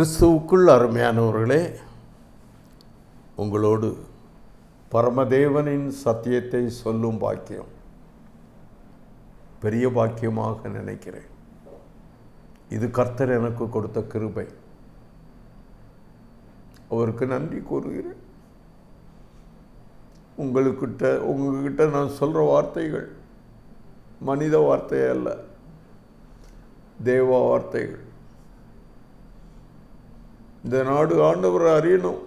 கிறிஸ்துவுக்குள் அருமையானவர்களே உங்களோடு பரமதேவனின் சத்தியத்தை சொல்லும் பாக்கியம் பெரிய பாக்கியமாக நினைக்கிறேன். இது கர்த்தர் எனக்கு கொடுத்த கிருபை. அவருக்கு நன்றி கூறுகிறேன். உங்களுக்கிட்ட உங்ககிட்ட நான் சொல்கிற வார்த்தைகள் மனித வார்த்தை அல்ல தேவ வார்த்தைகள். இந்த நாடு ஆண்டவரை அறியணும்.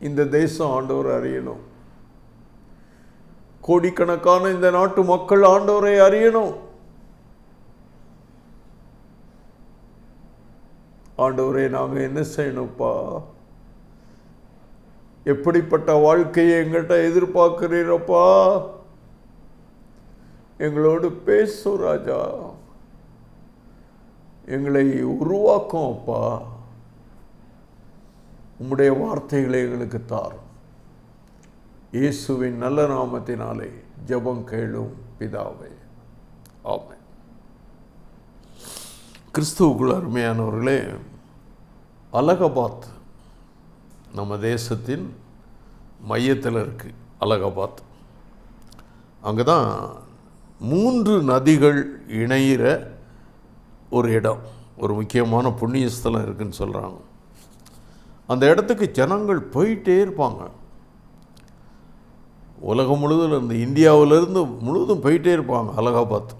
இந்த தேசம் ஆண்டவரை அறியணும். கோடிக்கணக்கான இந்த நாட்டு மக்கள் ஆண்டவரை அறியணும். ஆண்டவரே நாங்கள் என்ன செய்யணும்ப்பா? எப்படிப்பட்ட வாழ்க்கையை எங்கிட்ட எதிர்பார்க்கிறீரப்பா? எங்களோடு பேசும் ராஜா. எங்களை உருவாக்கும் அப்பா உம்முடைய வார்த்தைகளை எங்களுக்கு தாரும். இயேசுவின் நல்ல நாமத்தினாலே ஜெபம் கேளும் பிதாவே. ஆமை கிறிஸ்துவுக்குள் அருமையானவர்களே அலகாபாத் நம்ம தேசத்தின் மையத்தில் இருக்குது அலகாபாத். அங்கே தான் மூன்று நதிகள் இணையிற ஒரு இடம் ஒரு முக்கியமான புண்ணிய ஸ்தலம் சொல்கிறாங்க அந்த இடத்துக்கு ஜனங்கள் போயிட்டே இருப்பாங்க. உலகம் முழுவதும் இருந்து இந்தியாவிலேருந்து முழுவதும் போயிட்டே இருப்பாங்க அலகாபாத்.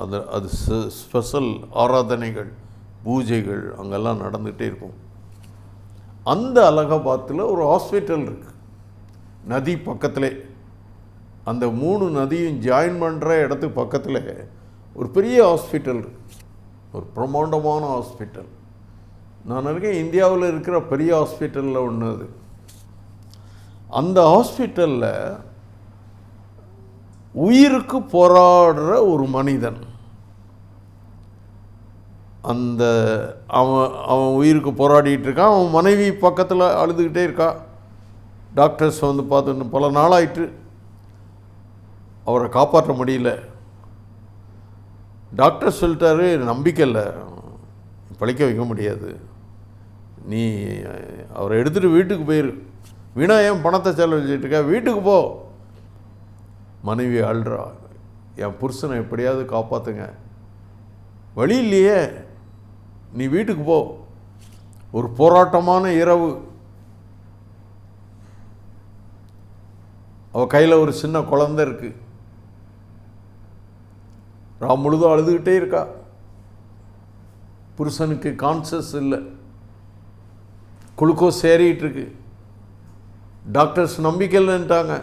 அந்த அது ஸ்பெஷல் ஆராதனைகள் பூஜைகள் அங்கெல்லாம் நடந்துகிட்டே இருக்கும். அந்த அலகாபாத்தில் ஒரு ஹாஸ்பிட்டல் இருக்குது நதி பக்கத்திலே. அந்த மூணு நதியும் ஜாயின் பண்ணுற இடத்துக்கு பக்கத்தில் ஒரு பெரிய ஹாஸ்பிட்டல் இருக்குது ஒரு பிரம்மாண்டமான ஹாஸ்பிட்டல். நான் இருக்கேன் இந்தியாவில் இருக்கிற பெரிய ஹாஸ்பிட்டலில் ஒன்று அது. அந்த ஹாஸ்பிட்டலில் உயிருக்கு போராடுற ஒரு மனிதன். அந்த அவன் அவன் உயிருக்கு போராடிட்டு இருக்கான். அவன் மனைவி பக்கத்தில் அழுதுகிட்டே இருக்கா. டாக்டர்ஸ் வந்து பார்த்து பல நாளாயிட்டு. அவரை காப்பாற்ற முடியல. டாக்டர் சொல்லிட்டாரு நம்பிக்கை இல்லை. பழிக்க வைக்க முடியாது. நீ அவரை எடுத்துகிட்டு வீட்டுக்கு போயிரு. வீணா ஏன் பணத்தை செலவழிச்சிட்ருக்க வீட்டுக்கு போ. மனைவி அழுறா. என் புருஷனை எப்படியாவது காப்பாற்றுங்க வழி இல்லையே. நீ வீட்டுக்கு போ. ஒரு போராட்டமான இரவு. அவள் கையில் ஒரு சின்ன குழந்த இருக்குது ராம் முழுதும் அழுதுகிட்டே இருக்கா. புருஷனுக்கு கான்சியஸ் இல்லை. குளுக்கோஸ் ஏறிட்டு டாக்டர்ஸ் நம்பிக்கை இல்லைன்ட்டாங்க.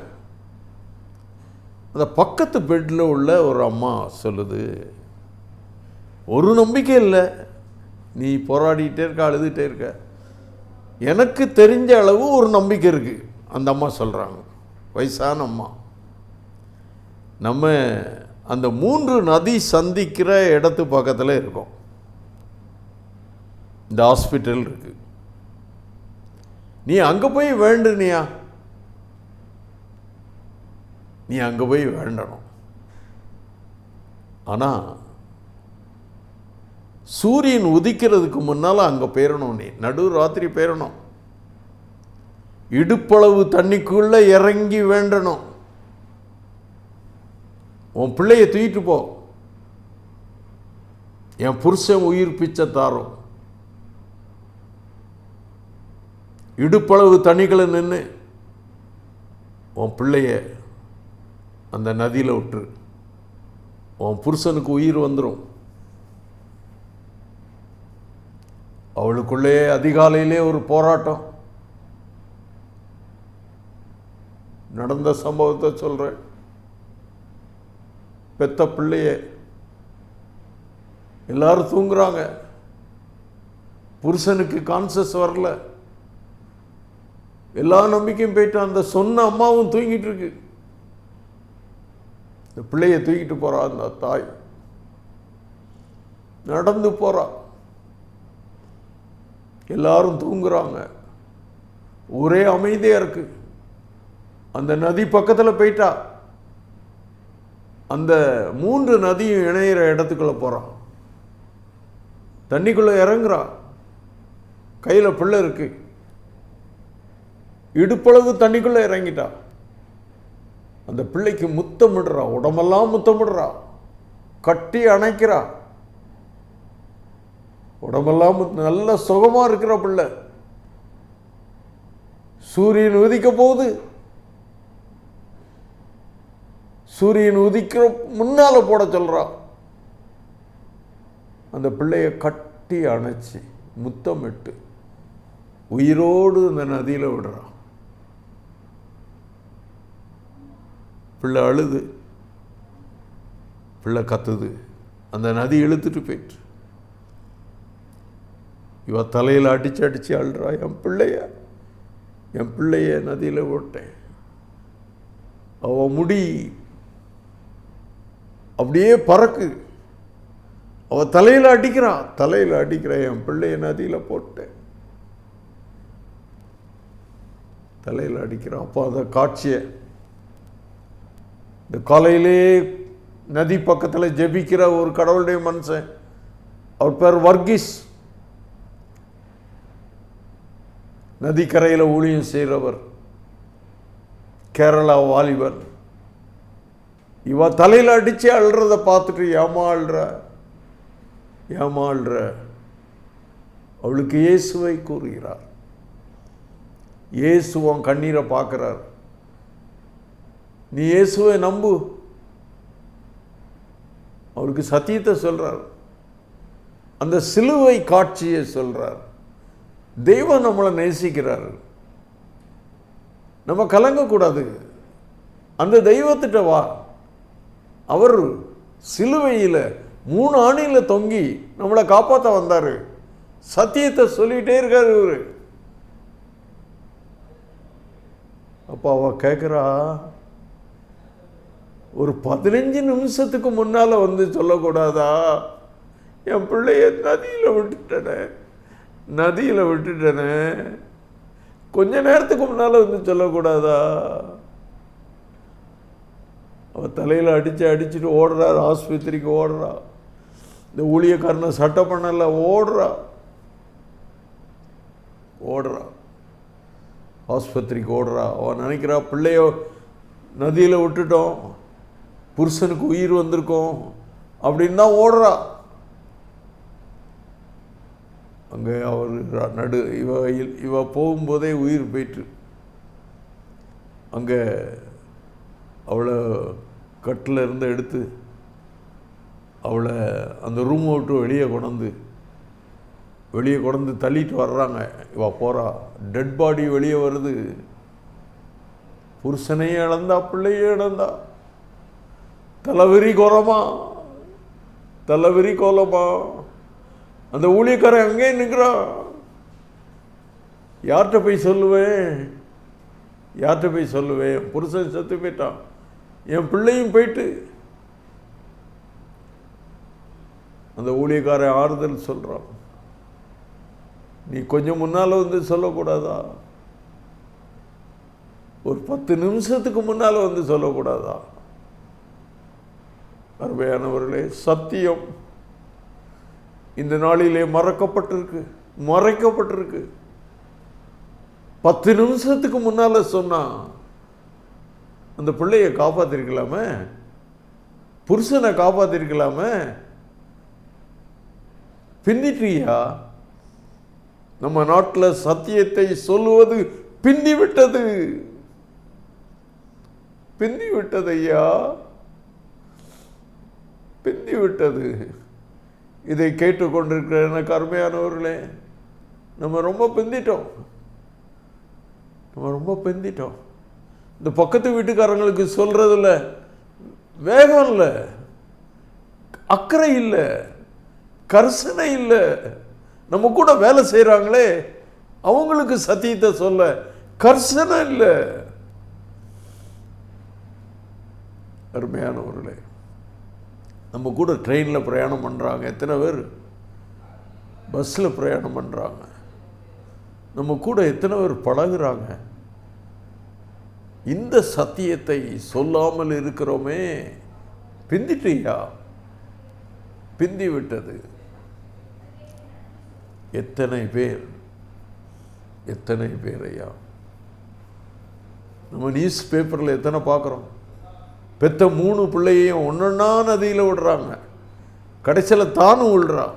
அந்த பக்கத்து பெட்டில் உள்ள ஒரு அம்மா சொல்லுது ஒரு நம்பிக்கை இல்லை. நீ போராடிக்கிட்டே இருக்க அழுதுகிட்டே இருக்க. எனக்கு தெரிஞ்ச அளவு ஒரு நம்பிக்கை இருக்குது அந்த அம்மா சொல்கிறாங்க வயசான அம்மா. நம்ம அந்த மூன்று நதி சந்திக்கிற இடத்து பக்கத்தில் இருக்கும். இந்த ஹாஸ்பிட்டல் இருக்குது நீ அங்கே போய் வேண்டுனியா? நீ அங்கே போய் வேண்டணும். ஆனால் சூரியன் உதிக்கிறதுக்கு முன்னால் அங்கே போயிடணும் நீ. நடு ராத்திரி போயிடணும் இடுப்பளவு தண்ணிக்குள்ளே இறங்கி வேண்டணும். உன் பிள்ளையை தூக்கிட்டு போ. என் புருஷன் உயிர் பிச்சை தாரும். இடுப்பளவு தண்ணிகளை நின்று உன் பிள்ளைய அந்த நதியில் விட்டுரு. உன் புருஷனுக்கு உயிர் வந்துடும் அவளுக்குள்ளே அதிகாலையிலே ஒரு போராட்டம். நடந்த சம்பவத்தை சொல்கிறேன் பெத்த பிள்ளைய. எல்லாரும் தூங்குறாங்க. புருஷனுக்கு கான்சஸ் வரல. எல்லா நம்பிக்கையும் போயிட்டு அந்த சொன்ன அம்மாவும் தூங்கிட்டு இருக்கு. இந்த பிள்ளைய தூக்கிட்டு போறா அந்த தாய். நடந்து போறா. எல்லாரும் தூங்குறாங்க. ஒரே அமைதியாக இருக்கு. அந்த நதி பக்கத்தில் போயிட்டா. அந்த மூன்று நதியும் இணையிற இடத்துக்குள்ளே போகிறான் தண்ணிக்குள்ளே இறங்குறா. கையில் பிள்ளை இருக்கு. இடுப்பளவு தண்ணிக்குள்ளே இறங்கிட்டா. அந்த பிள்ளைக்கு முத்தமிடுறா. உடம்பெல்லாம் முத்தமிடுறா. கட்டி அணைக்கிறா. உடம்பெல்லாம் நல்ல சுகமாக இருக்கிற பிள்ளை. சூரியன் உதிக்க போகுது. சூரியன் உதிக்கிற முன்னால் போட சொல்கிறான் அந்த பிள்ளைய கட்டி அணைச்சி முத்தமிட்டு உயிரோடு அந்த நதியில் விடுறான் பிள்ளை அழுது. பிள்ளை கத்துது. அந்த நதி இழுத்துட்டு போயிட்டு இவ தலையில் அடிச்சு அடிச்சு அழுறா என் பிள்ளைய என் பிள்ளைய நதியில் விட்டேன். அவ முடி அப்படியே பறக்கு. அவள் தலையில் அடிக்கிறான் தலையில் அடிக்கிற என் பிள்ளைய நதியில் போட்டேன். தலையில் அடிக்கிறான் அப்போ அந்த காட்சியை. இந்த காலையிலே நதி பக்கத்தில் ஜெபிக்கிற ஒரு கடவுளுடைய மனுஷன். அவர் பேர் வர்கீஸ். நதிக்கரையில் ஊழியம் செய்கிறவர் கேரளா வாலிபர். இவ தலையில் அடித்து அழுறத பார்த்துட்டு ஏமா ஏமாள்ற. ஏமா அவளுக்கு இயேசுவை கூறுகிறார். இயேசுவன் கண்ணீரை பார்க்குறார். நீ இயேசுவை நம்பு. அவளுக்கு சத்தியத்தை சொல்கிறார் அந்த சிலுவை காட்சியை சொல்கிறார் தெய்வம் நம்மளை நேசிக்கிறார். நம்ம கலங்கக்கூடாது. அந்த தெய்வத்திட்ட வா. அவர் சிலுவையில் மூணு ஆணியில் தொங்கி நம்மளை காப்பாற்ற வந்தார். சத்தியத்தை சொல்லிகிட்டே இருக்கார் இவர். அப்போ அவ கேட்குறா ஒரு பதினஞ்சு நிமிஷத்துக்கு முன்னால் வந்து சொல்லக்கூடாதா? என் பிள்ளைய நதியில் விட்டுட்டனே நதியில் விட்டுட்டனே. கொஞ்ச நேரத்துக்கு முன்னால் வந்து சொல்லக்கூடாதா? அவ தலையில் அடித்து அடிச்சுட்டு ஓடுறார் ஆஸ்பத்திரிக்கு ஓடுறா. இந்த ஊழியக்காரனை சட்டை பண்ணல ஓடுறா. ஓடுறா. ஆஸ்பத்திரிக்கு ஓடுறா. அவன் நினைக்கிறா பிள்ளையோ நதியில் விட்டுட்டோம். புருஷனுக்கு உயிர் வந்திருக்கோம். அப்படின்னு தான் ஓடுறா. அங்கே அவர் நடு இவ இவ போகும்போதே உயிர் போயிட்டு அங்கே அவளை கட்டில் இருந்து எடுத்து அவளை அந்த ரூமை விட்டு வெளியே கொண்டாந்து வெளியே கொண்டாந்து தள்ளிட்டு வர்றாங்க. இவ போகிறா டெட் பாடி வெளியே வருது. புருஷனையும் இழந்தா பிள்ளையும் இழந்தா. தலைவிரி கோலமா தலைவிரி கோலமா? அந்த ஊழியக்காரன் அங்கே நிற்கிறா? யார்கிட்ட போய் சொல்லுவேன்? யார்கிட்ட போய் சொல்லுவேன்? புருஷன் செத்து போயிட்டான். என் பிள்ளையும் போயிட்டு அந்த ஊழியக்காரன் ஆறுதல் சொல்கிறான் நீ கொஞ்சம் முன்னால் வந்து சொல்லக்கூடாதா? ஒரு பத்து நிமிஷத்துக்கு முன்னால் வந்து சொல்லக்கூடாதா? அருமையானவர்களே சத்தியம் இந்த நாளிலே மறக்கப்பட்டிருக்கு மறைக்கப்பட்டிருக்கு. பத்து நிமிஷத்துக்கு முன்னால் சொன்னால் அந்த பிள்ளைய காப்பாற்றிருக்கலாமே புருஷனை காப்பாத்திருக்கலாமே? பின்னிட்டியா? நம்ம நாட்டில் சத்தியத்தை சொல்லுவது பின்னிவிட்டது. பின்னிவிட்டது ஐயா. பின்னிவிட்டது. இதை கேட்டுக்கொண்டிருக்கிற எனக்கு அருமையானவர்களே நம்ம ரொம்ப பிந்திட்டோம் நம்ம ரொம்ப பிந்திட்டோம் இந்த பக்கத்து வீட்டுக்காரங்களுக்கு சொல்கிறதில்ல வேகம் இல்லை. அக்கறை இல்லை. கரிசனை இல்லை. நம்ம கூட வேலை செய்கிறாங்களே அவங்களுக்கு சத்தியத்தை சொல்ல கர்சனை இல்லை. அருமையானவர்களே நம்ம கூட ட்ரெயினில் பிரயாணம் பண்ணுறாங்க எத்தனை பேர்? பஸ்ஸில் பிரயாணம் பண்ணுறாங்க நம்ம கூட எத்தனை பேர் பழகுறாங்க? இந்த சத்தியத்தை சொல்லாமல் இருக்கிறோமே. பிந்திட்டியா? பிந்தி விட்டது எத்தனை பேர்? எத்தனை பேர் ஐயா நம்ம நியூஸ் பேப்பரில் எத்தனை பார்க்குறோம்? பெத்த மூணு பிள்ளையையும் ஒன்றொன்னா நதியில் விடுறாங்க. கடைசியில் தானும் விடுறான்.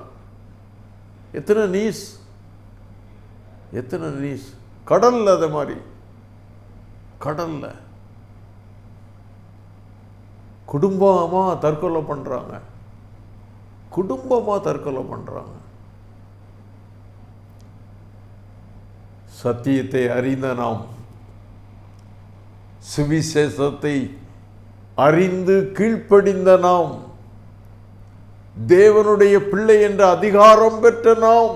எத்தனை நீஸ் எத்தனை நீஸ் கடல் அது மாதிரி. கடல்ல. குடும்பமாக தற்கொலை பண்ணுறாங்க குடும்பமாக தற்கொலை பண்ணுறாங்க சத்தியத்தை அறிந்த நாம் சுவிசேஷத்தை அறிந்து கீழ்ப்படிந்த நாம் தேவனுடைய பிள்ளை என்ற அதிகாரம் பெற்ற நாம்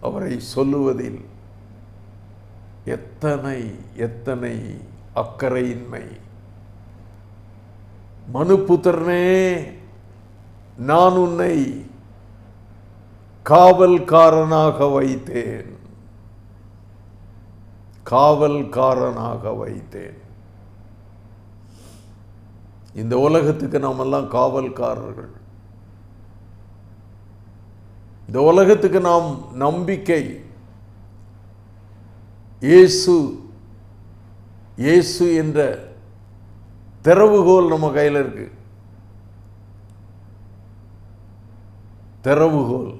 அவரை சொல்லுவதில் எத்தனை எத்தனை அக்கறையின்மை. மனுப்புத்திரனே நான் உன்னை காவல்காரனாக வைத்தேன். காவல்காரனாக வைத்தேன். இந்த உலகத்துக்கு நாமெல்லாம் காவல்காரர்கள். இந்த உலகத்துக்கு நாம் நம்பிக்கை இயேசு இயேசு என்ற திறவுகோல் நம்ம கையில் இருக்கு. திறவுகோல்.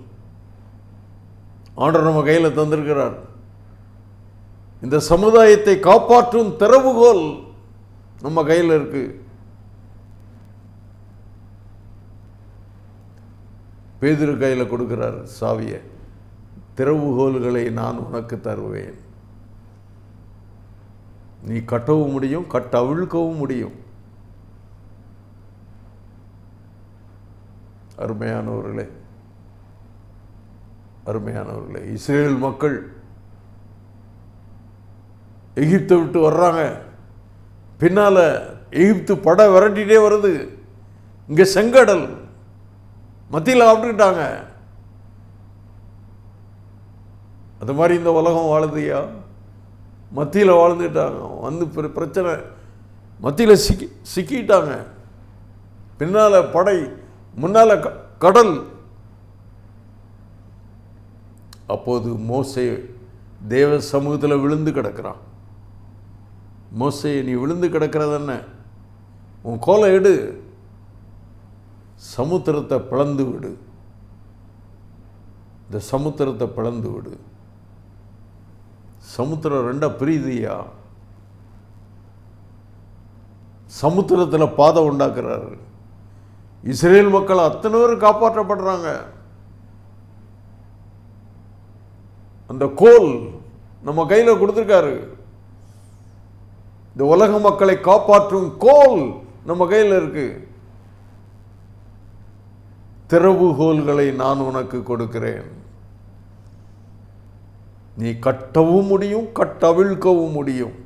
ஆண்டர் நம்ம கையில் தந்திருக்கிறார். இந்த சமுதாயத்தை காப்பாற்றும் திறவுகோல் நம்ம கையில் இருக்கு. பேதிரு கையில் கொடுக்கிறார் சாவியை. திறவுகோல்களை நான் உனக்கு தருவேன். நீ கட்டவும் முடியும் கட்டவிழ்க்கவும் முடியும். அருமையானவர்களே அருமையானவர்களே இஸ்ரேல் மக்கள் எகிப்தை விட்டு வர்றாங்க. பின்னால எகிப்து படை விரட்டிகிட்டே வருது. இங்கே செங்கடல் மத்தியில் ஆப்பிட்டுக்கிட்டாங்க அது மாதிரி இந்த உலகம் வாழுதுயா? மத்தியில் வாழ்ந்துட்டாங்க. வந்து பிர- பிரச்சனை. மத்தியில் சிக்கி சிக்கிட்டாங்க. பின்னால் படை முன்னால் க- கடல். அப்போது மோசே தேவ சமூகத்தில் விழுந்து கிடக்கிறான். மோசே நீ விழுந்து கிடக்கிறதென்ன உன் கோலை எடு. சமுத்திரத்தை பிளந்து விடு. இந்த சமுத்திரத்தை பிளந்து விடு. சமுத்திரம் ரெண்டா பிரியுதுயா சமுத்திரத்தில் பாதை உண்டாக்குறாரு. இஸ்ரேல் மக்கள் அத்தனை பேர் காப்பாற்றப்படுறாங்க. அந்த கோல் நம்ம கையில் கொடுத்துருக்காரு. இந்த உலக மக்களை காப்பாற்றும் கோல் நம்ம கையில் இருக்கு. திறவுகோல்களை நான் உனக்கு கொடுக்கிறேன். நீ கட்டவும் முடியும் கட்டவிழ்க்கவும் முடியும்.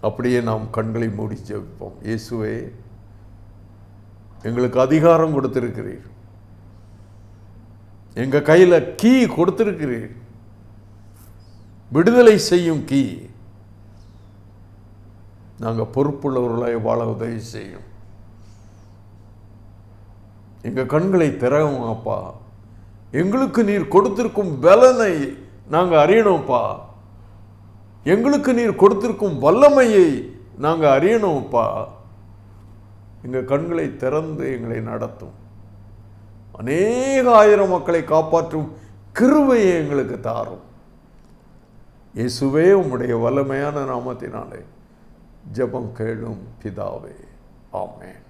அப்படியே நாம் கண்களை மூடி ஜெபிப்போம். இயேசுவே எங்களுக்கு அதிகாரம் கொடுத்திருக்கிறீர். எங்கள் கையில் கீ கொடுத்திருக்கிறீர். விடுதலை செய்யும் கீ. நாங்கள் பொறுப்புள்ளவர்களாய் வாழ உதவி செய்யும். எங்கள் கண்களை திறவும் அப்பா. எங்களுக்கு நீர் கொடுத்திருக்கும் பலனை நாங்கள் அறியணும்ப்பா எங்களுக்கு நீர் கொடுத்திருக்கும் வல்லமையை நாங்கள் அறியணும்ப்பா எங்க கண்களை திறந்து எங்களை நடத்தும். அநேக ஆயிரம் மக்களை காப்பாற்றும் கிருவையை எங்களுக்கு தாரும். இயேசுவே உம்முடைய வல்லமையான நாமத்தினாலே ஜெபம் கேளும் பிதாவே. ஆமேன்.